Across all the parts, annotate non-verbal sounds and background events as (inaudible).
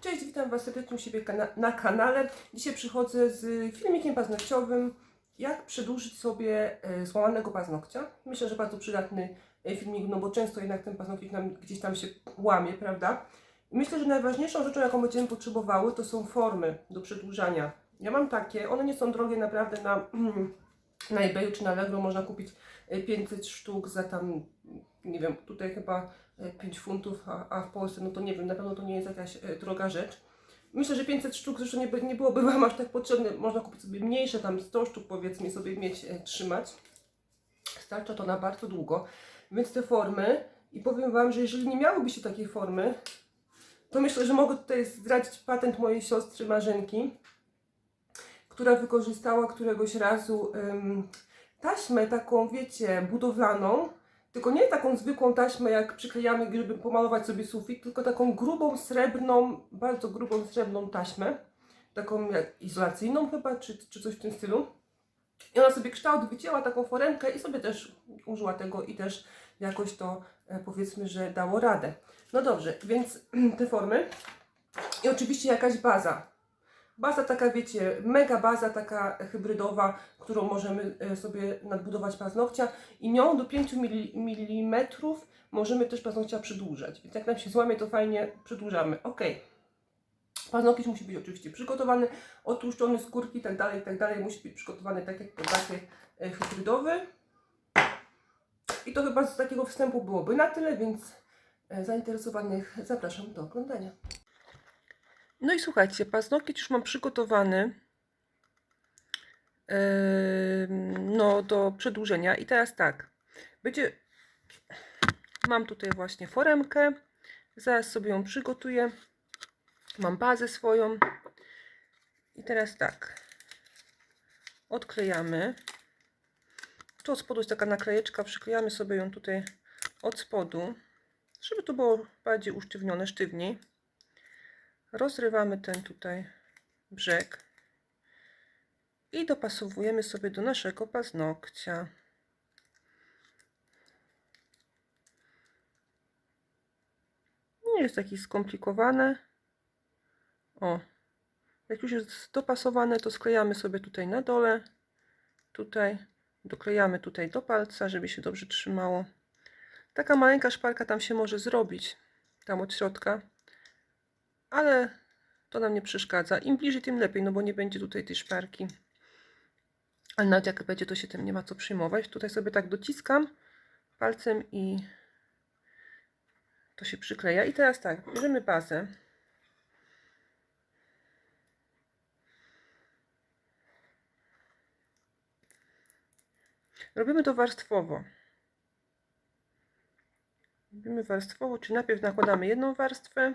Cześć, witam Was serdecznie u siebie kana- na kanale. Dzisiaj przychodzę z filmikiem paznokciowym, jak przedłużyć sobie e, złamanego paznokcia. Myślę, że bardzo przydatny e, filmik, no bo często jednak ten paznokcie nam gdzieś tam się łamie, prawda? Myślę, że najważniejszą rzeczą, jaką będziemy potrzebowały, to są formy do przedłużania. Ja mam takie, one nie są drogie naprawdę na, (clears throat) na eBayu czy na Allegro można kupić e, 500 sztuk za tam, nie wiem, tutaj chyba e, 5 funtów, a, a w Polsce, no to nie wiem, na pewno to nie jest jakaś e, droga rzecz. Myślę, że 500 sztuk zresztą nie, nie byłoby Wam aż tak potrzebne. Można kupić sobie mniejsze, tam 100 sztuk powiedzmy sobie mieć, e, trzymać. Starcza to na bardzo długo. Więc te formy, i powiem Wam, że jeżeli nie miałybyście takiej formy, to myślę, że mogę tutaj zdradzić patent mojej siostry Marzenki, która wykorzystała któregoś razu ym, taśmę taką, wiecie, budowlaną, tylko nie taką zwykłą taśmę, jak przyklejamy, żeby pomalować sobie sufit, tylko taką grubą, srebrną, bardzo grubą, srebrną taśmę, taką jak izolacyjną chyba, czy, czy coś w tym stylu. I ona sobie kształt wycięła taką foremkę i sobie też użyła tego i też jakoś to e, powiedzmy, że dało radę. No dobrze, więc (clears throat) te formy i oczywiście jakaś baza. Baza taka, wiecie, mega baza taka hybrydowa, którą możemy e, sobie nadbudować paznokcia i nią do 5 mm możemy też paznokcia przedłużać. Więc jak nam się złamie, to fajnie przedłużamy. Ok. Paznokieć musi być oczywiście przygotowany, otłuszczony, skórki i tak dalej, i tak. Musi być przygotowany tak jak takie e, hybrydowy. I to chyba z takiego wstępu byłoby na tyle, więc e, zainteresowanych zapraszam do oglądania. No i słuchajcie, paznokieć już mam przygotowany no, do przedłużenia. I teraz tak, będzie, mam tutaj właśnie foremkę, zaraz sobie ją przygotuję. Mam bazę swoją. I teraz tak, odklejamy. Tu od spodu jest taka naklejeczka, przyklejamy sobie ją tutaj od spodu, żeby to było bardziej usztywnione, sztywniej rozrywamy ten tutaj brzeg i dopasowujemy sobie do naszego paznokcia. Nie jest takie skomplikowane. O, jak już jest dopasowane, to sklejamy sobie tutaj na dole, tutaj, doklejamy tutaj do palca, żeby się dobrze trzymało. Taka maleńka szparka tam się może zrobić, tam od środka ale to nam nie przeszkadza. Im bliżej, tym lepiej, no bo nie będzie tutaj tej szparki. Ale nawet jak będzie, to się tym nie ma co przyjmować. Tutaj sobie tak dociskam palcem i to się przykleja. I teraz tak, bierzemy bazę. Robimy to warstwowo. Robimy warstwowo, czyli najpierw nakładamy jedną warstwę.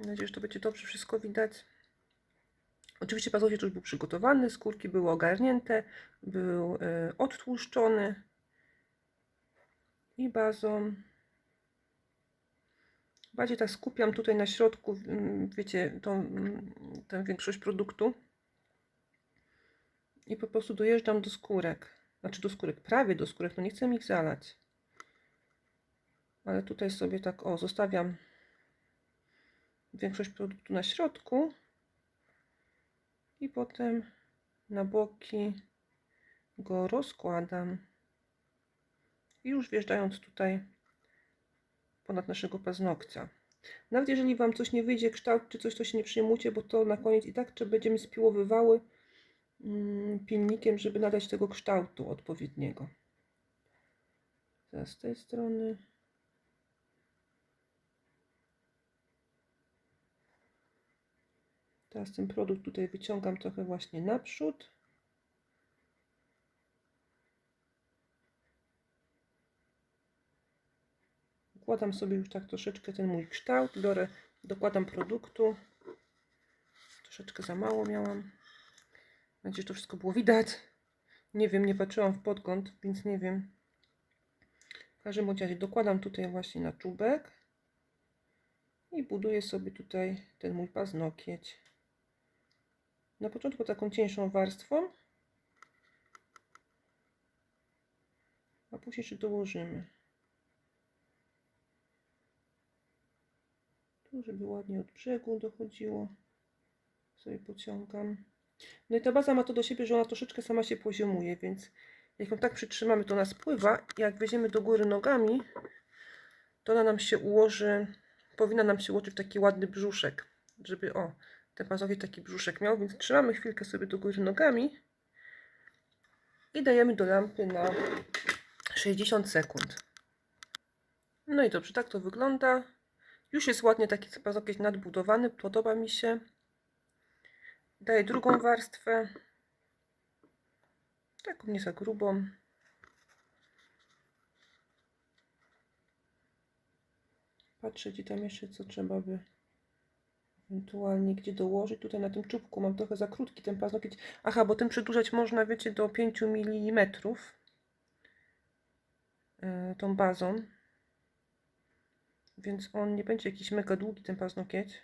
Mam nadzieję, że to będzie dobrze wszystko widać. Oczywiście paznokcie już był przygotowany, skórki były ogarnięte, był e, odtłuszczony i bazą. Bardziej tak skupiam tutaj na środku, mm, wiecie, tą, mm, tę większość produktu i po prostu dojeżdżam do skórek. Znaczy do skórek, prawie do skórek, no nie chcę ich zalać. Ale tutaj sobie tak, o, zostawiam większość produktu na środku i potem na boki go rozkładam i już wjeżdżając tutaj ponad naszego paznokcia. Nawet jeżeli Wam coś nie wyjdzie, kształt czy coś, to się nie przejmujcie, bo to na koniec i tak czy będziemy spiłowywały mm, pilnikiem, żeby nadać tego kształtu odpowiedniego. Teraz z tej strony. Teraz ten produkt tutaj wyciągam trochę właśnie naprzód. Układam sobie już tak troszeczkę ten mój kształt. Biorę, dokładam produktu. Troszeczkę za mało miałam. Mam nadzieję, że to wszystko było widać. Nie wiem, nie patrzyłam w podgląd, więc nie wiem. W każdym razie dokładam tutaj właśnie na czubek i buduję sobie tutaj ten mój paznokieć. Na początku taką cieńszą warstwą, a później jeszcze dołożymy. Tu, żeby ładnie od brzegu dochodziło. Sobie pociągam. No i ta baza ma to do siebie, że ona troszeczkę sama się poziomuje, więc jak ją tak przytrzymamy, to ona spływa. Jak weźmiemy do góry nogami, to ona nam się ułoży, powinna nam się ułożyć w taki ładny brzuszek, żeby o, ten paznokieć taki brzuszek miał, więc trzymamy chwilkę sobie do góry nogami i dajemy do lampy na 60 sekund. No i dobrze, tak to wygląda. Już jest ładnie taki paznokieć nadbudowany, podoba mi się. Daję drugą warstwę. Taką nie za grubą. Patrzę, gdzie tam jeszcze co trzeba by ewentualnie gdzie dołożyć. Tutaj na tym czubku mam trochę za krótki ten paznokieć. Aha, bo ten przedłużać można, wiecie, do 5 mm yy, tą bazą. Więc on nie będzie jakiś mega długi ten paznokieć.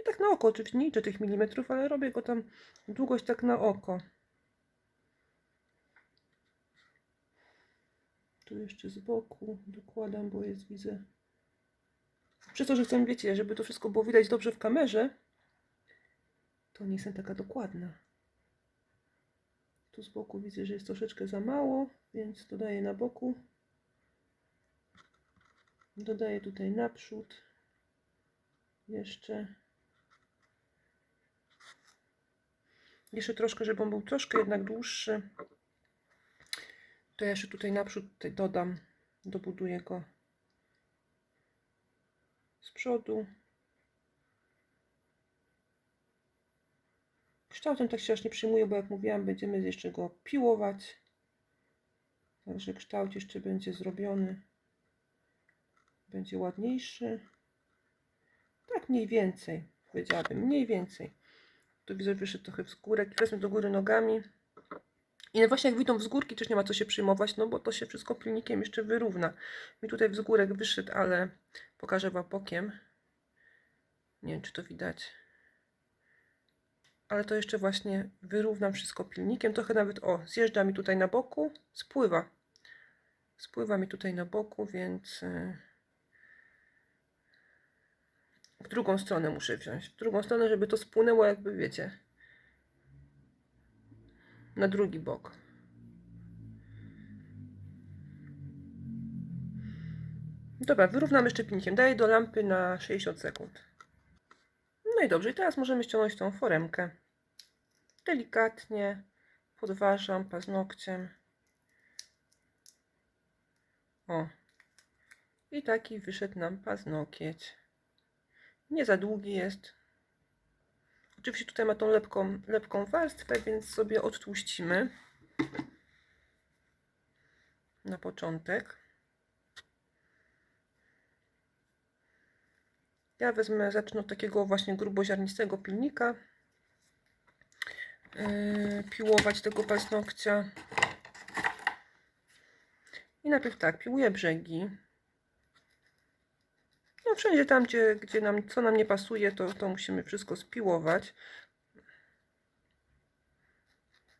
I tak na oko, oczywiście nie tych milimetrów, ale robię go tam długość tak na oko. Tu jeszcze z boku dokładam, bo jest widzę. Przez to, że chcę, wiecie, żeby to wszystko było widać dobrze w kamerze, to nie jestem taka dokładna. Tu z boku widzę, że jest troszeczkę za mało, więc dodaję na boku. Dodaję tutaj naprzód. Jeszcze. Jeszcze troszkę, żeby on był troszkę jednak dłuższy. To ja jeszcze tutaj naprzód dodam, dobuduję go z przodu. Kształtem tak się aż nie przyjmuję, bo jak mówiłam, będziemy jeszcze go piłować. Także kształt jeszcze będzie zrobiony. Będzie ładniejszy. Tak mniej więcej, powiedziałabym, mniej więcej. Tu widzę, wyszedł trochę w skórek. Wezmę do góry nogami. I właśnie jak widzą wzgórki, też nie ma co się przyjmować, no bo to się wszystko pilnikiem jeszcze wyrówna. Mi tutaj wzgórek wyszedł, ale pokażę wam bokiem. Nie wiem, czy to widać. Ale to jeszcze właśnie wyrównam wszystko pilnikiem. Trochę nawet, o, zjeżdża mi tutaj na boku, spływa. Spływa mi tutaj na boku, więc y, w drugą stronę muszę wziąć. W drugą stronę, żeby to spłynęło, jakby wiecie, na drugi bok. Dobra, wyrównam jeszcze pilnikiem. Daję do lampy na 60 sekund. No i dobrze, i teraz możemy ściągnąć tą foremkę. Delikatnie podważam paznokciem. O. I taki wyszedł nam paznokieć. Nie za długi jest. Oczywiście tutaj ma tą lepką, lepką warstwę, więc sobie odtłuścimy na początek. Ja wezmę, zacznę od takiego właśnie gruboziarnistego pilnika. Yy, piłować tego paznokcia. I najpierw tak, piłuję brzegi. Wszędzie tam, gdzie, gdzie nam, co nam nie pasuje, to, to musimy wszystko spiłować.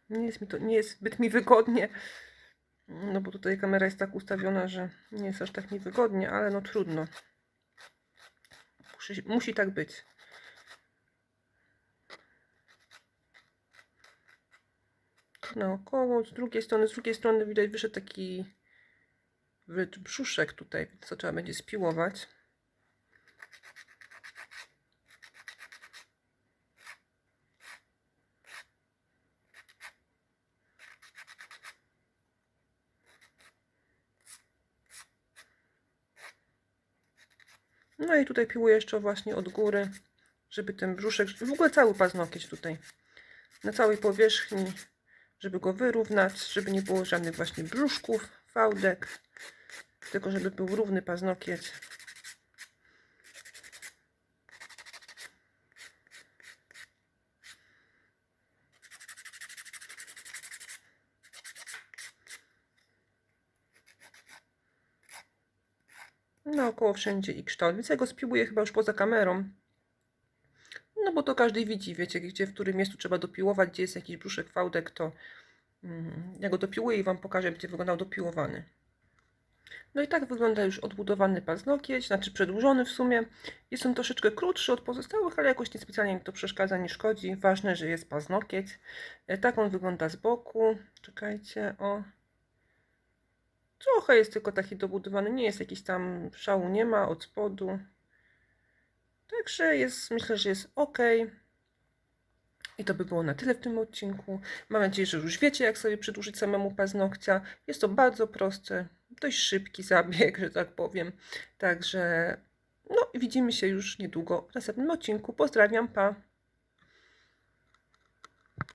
Nie jest, mi to, nie jest zbyt mi wygodnie, no bo tutaj kamera jest tak ustawiona, że nie jest aż tak mi wygodnie, ale no trudno. Musi, musi tak być. Naokoło, z drugiej strony, z drugiej strony widać wyszedł taki brzuszek tutaj, co trzeba będzie spiłować. No i tutaj piłuję jeszcze właśnie od góry, żeby ten brzuszek, w ogóle cały paznokieć tutaj, na całej powierzchni, żeby go wyrównać, żeby nie było żadnych właśnie brzuszków, fałdek, tylko żeby był równy paznokieć. Naokoło wszędzie i kształt. Więc ja go spiłuję chyba już poza kamerą. No bo to każdy widzi, wiecie, gdzie, w którym miejscu trzeba dopiłować, gdzie jest jakiś brzuszek, fałdek, to mm, ja go dopiłuję i Wam pokażę, będzie wyglądał dopiłowany. No i tak wygląda już odbudowany paznokieć, znaczy przedłużony w sumie. Jest on troszeczkę krótszy od pozostałych, ale jakoś niespecjalnie mi to przeszkadza, nie szkodzi. Ważne, że jest paznokieć. E, Tak on wygląda z boku. Czekajcie, o. Trochę jest tylko taki dobudowany, nie jest jakiś tam szału, nie ma od spodu. Także jest, myślę, że jest ok. I to by było na tyle w tym odcinku. Mam nadzieję, że już wiecie, jak sobie przedłużyć samemu paznokcia. Jest to bardzo prosty, dość szybki zabieg, że tak powiem. Także no, widzimy się już niedługo w następnym odcinku. Pozdrawiam, pa!